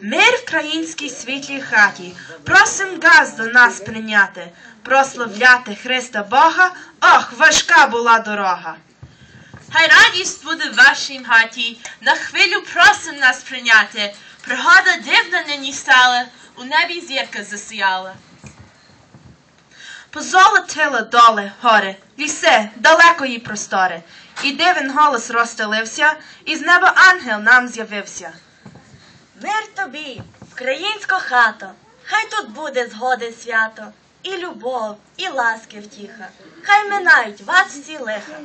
Мир в країнській світлій хаті, просим газ до нас прийняти, прославляти Христа Бога, ох, важка була дорога. Хай радість буде в вашій хаті, на хвилю просим нас прийняти. Пригода дивна нині стала, у небі зірка засіяла. Позолотила доли гори, ліси, далекої простори. І дивен голос розстелився, і з неба ангел нам з'явився. Мир тобі, українська хата, хай тут буде згоди свято, і любов, і ласки втіха, хай минають вас всі лиха.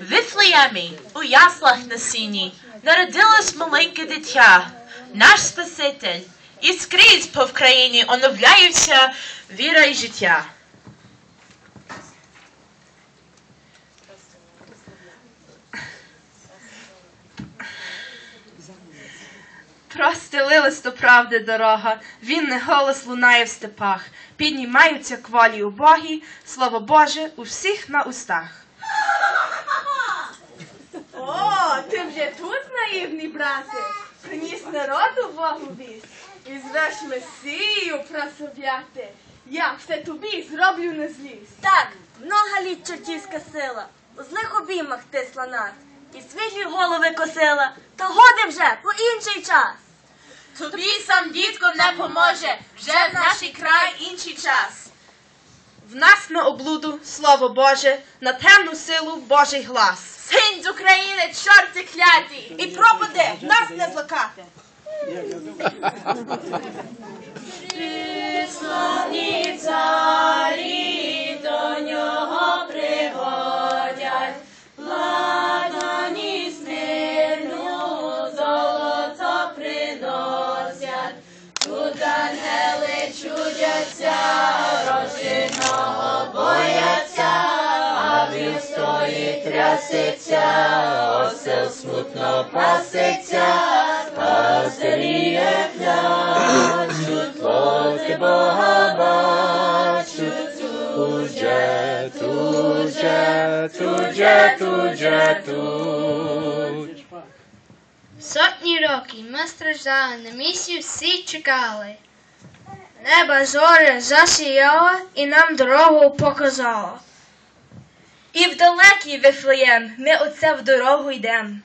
В Вифлеємі, у яслах на сіні, народилось маленьке дитя, наш Спаситель, і скрізь по Вкраїні оновляються віра і життя. Простелилась до правди дорога, він не голос лунає в степах. Піднімаються кволі убогі, слово Боже у всіх на устах. О, ти вже тут, наївний брате, приніс народу Богу вість, і звеш Месію прославляти. Я все тобі зроблю на злість. Так, много літ чортівська сила, у злих обіймах тисла нас, і світлі голови косила, та годи вже по інший час. Тобі сам дідко не поможе, вже в нашій край інший час. В нас на облуду слово Боже, на темну силу Божий глас. Син з України, чорти кляті! І пропаде, нас не злакати. Христи, славні царі. Сотні років ми страждали, на місці всі чекали. Неба зоря засіяла і нам дорогу показала. І в далекий Вифлеєм ми оце в дорогу йдем.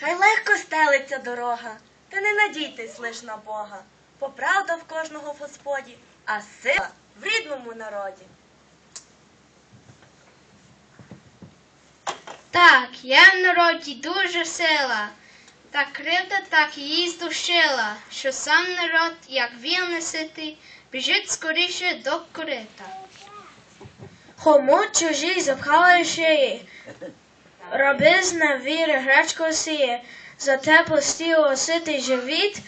Хай легко стелиться дорога, та не надійтесь лиш на Бога, бо правда в кожного в Господі, а сила в рідному народі. Так, я в народі дуже сила, та кривда так її здушила, що сам народ, як віл неситий, біжить скоріше до корита. Хому чужі запхали шиї, раби з невіри гречко сіє, за тепло стіло ситий живіт,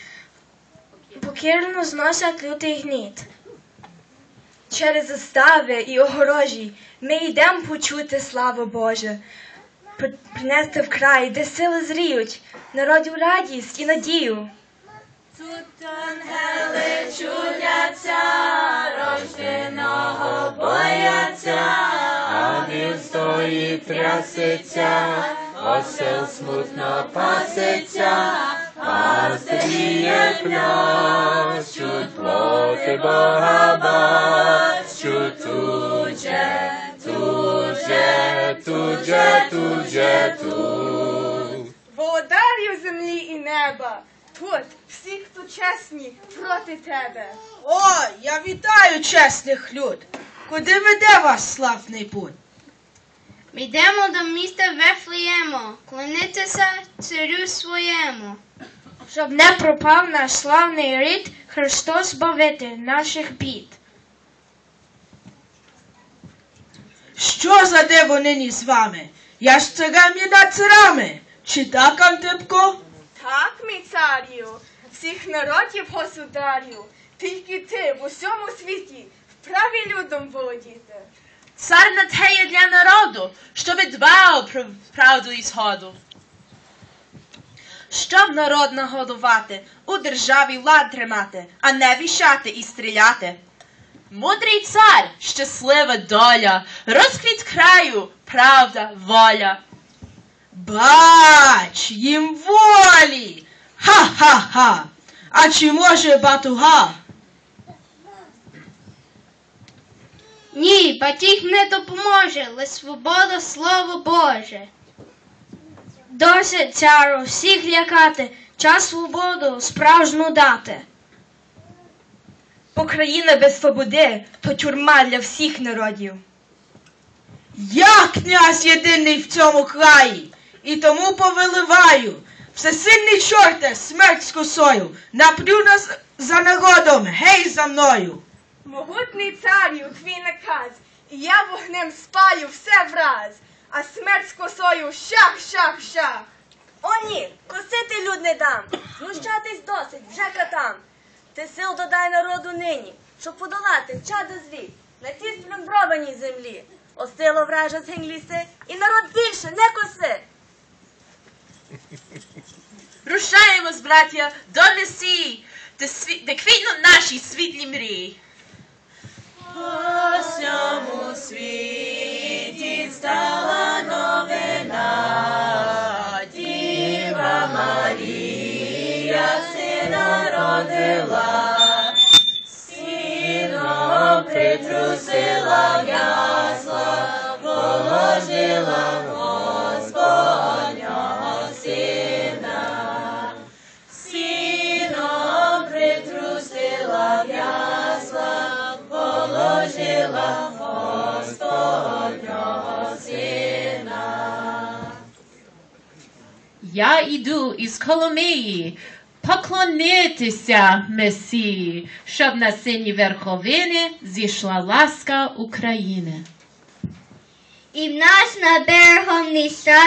покірно зносять лютий гніт. Через застави і огорожі ми йдем почути славу При- принести в край, де сили зріють, народу радість і надію. Осел смутно пасеться, пастріє пляс, чуть плоти Бога бач, чуть тут же, тут же, тут же, тут же, тут. Володарю землі і неба, тут всі, хто чесні, проти тебе. О, я вітаю чесних люд. Куди веде вас славний путь? Ми йдемо до міста Вефлеєму, клонитися царю своєму. Щоб не пропав наш славний рід, Христос бавитель наших бід. Що за диво нині з вами? Я ж царем і над царами. Чи так, Антипко? Так, мій царю, всіх народів государю, тільки ти в усьому світі вправі людом володіти. Цар на те є для народу, щоб дбав про правду і згоду. Щоб народ нагодувати, у державі лад тримати, а не віщати і стріляти. Мудрий цар, щаслива доля, розквіт краю, правда, воля. Бач, їм волі. Ха-ха-ха. А чи може батуга? Ні, батіг не допоможе, лиш свобода, слово Боже. Досить, царо, всіх лякати, час свободу справжню дати. Бо країна без свободи то тюрма для всіх народів. Я князь єдиний в цьому краї, і тому повиливаю. Всесильний чорте, смерть з косою, напрю нас за народом, гей за мною. Могутний царю, твій наказ, і я вогнем спалю все враз, а смерть з косою шах, шах, шах. О ні, косити люд не дам. Знущатись досить, вже катам. Ти сил додай народу нині, щоб подолати чадо звій на цій сплюндрованій землі. Остило вража згинь ліси, і народ більше не коси. Rušajmo, s bratja, donesi da, svi, da kvidnu naši svitli mri. Pasjamu sviti stala novena, Diva Marija se narodila, Sinom pretrusila ga, Я іду із Коломиї поклонитися Месії, щоб на сині верховини зійшла ласка України. І в нас на берегом міста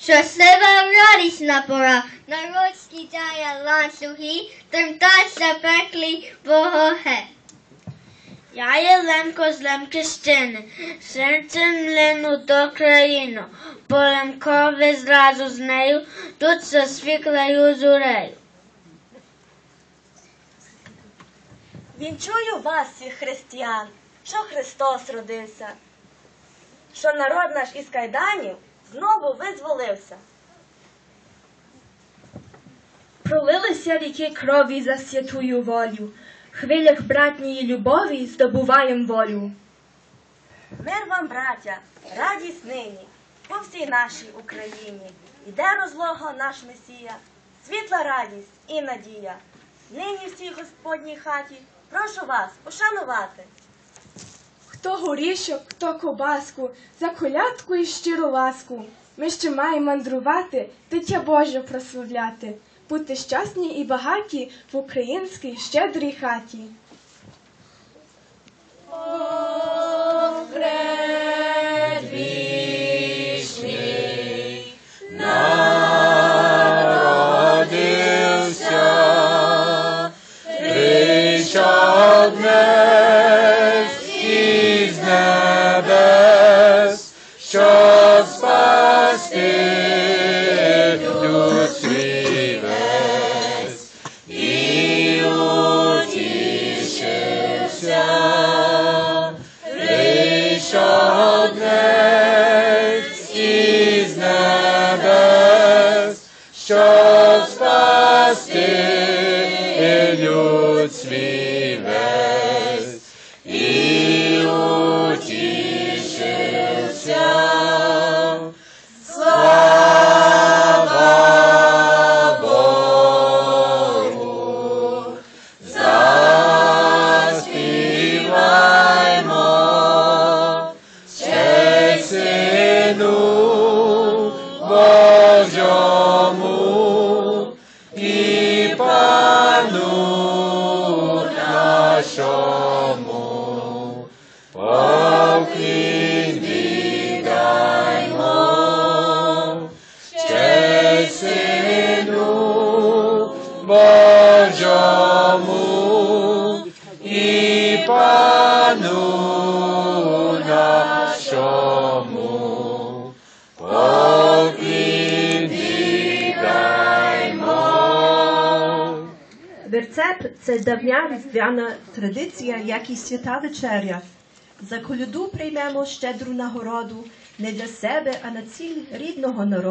щаслива радісна пора. Народ скидає ланцюги, тремтаться пеклі богоге. Я Єленко з Лемківщини, серцем лину до країну, полем крови зразу з нею, тут за світлою зурею. Вінчую вас, всіх християн, що Христос родився, що народ наш із кайданів знову визволився. Пролилися ріки крові за святую волю. Хвилях братньої любові здобуваєм волю. Мир вам, браття, радість нині, по всій нашій Україні. Іде розлога наш Месія, світла радість і надія. Нині в цій Господній хаті прошу вас пошанувати. Хто горішок, хто кобаску, за колядку і щиру ласку. Ми ще маємо мандрувати, дитя Боже прославляти, бути щасні і багаті в українській щедрій хаті. Народився, 生 Верцеп це давня різдвяна традиція, як і свята вечеря. За коляду приймемо щедру нагороду не для себе, а на ціль рідного народу.